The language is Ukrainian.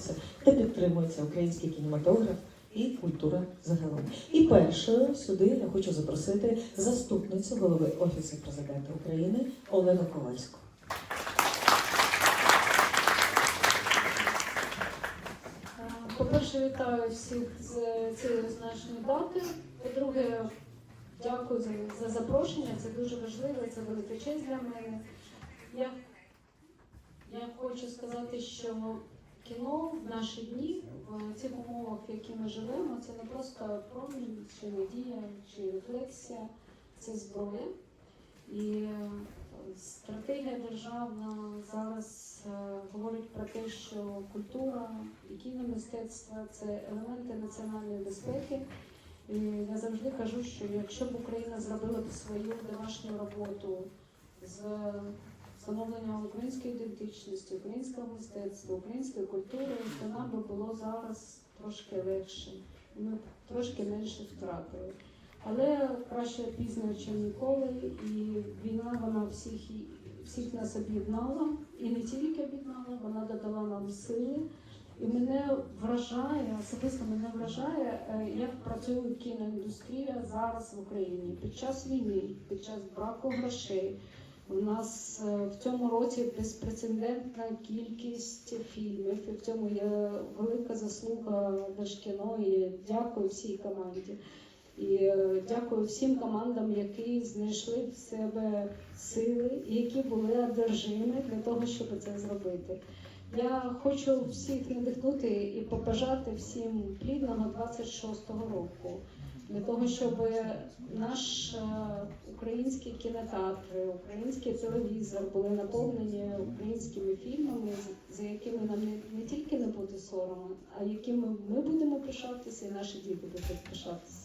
розвивається та підтримується український кінематограф і культура загалом. І першою сюди я хочу запросити заступницю голови Офісу президента України Олену Ковальську. По-перше, вітаю всіх з цієї визначної дати. По-друге, дякую за, за запрошення. Це дуже важливо, це велика честь для мене. Я, я хочу сказати, що кіно в наші дні, в цих умовах, в яких ми живемо, це не просто промінь, чи надія, чи рефлексія, це зброя. І е, стратегія державна зараз е, говорить про те, що культура і кіномистецтво це елементи національної безпеки. І я завжди кажу, що якщо б Україна зробила б свою домашню роботу з встановлення української ідентичності, українського мистецтва, української культури, то нам би було зараз трошки легше. Ми б трошки менше втратили. Але краще пізно, ніж ніколи. І війна вона всіх всіх нас об'єднала і не тільки об'єднала, вона додала нам сили. І мене вражає, особисто мене вражає, е, як працює кіноіндустрія зараз в Україні під час війни, під час браку грошей. У нас е, в цьому році безпрецедентна кількість фільмів, і в цьому є велика заслуга Держкіно. І дякую всій команді. І е, дякую всім командам, які знайшли в себе сили, і які були одержимі для того, щоб це зробити. Я хочу всіх надихнути і побажати всім плідного 26-го року, для того, щоб наш е, український кінотеатр, український телевізор були наповнені українськими фільмами, за якими нам не, не тільки не буде соромно, а якими ми будемо пишатися, і наші діти будуть пишатися.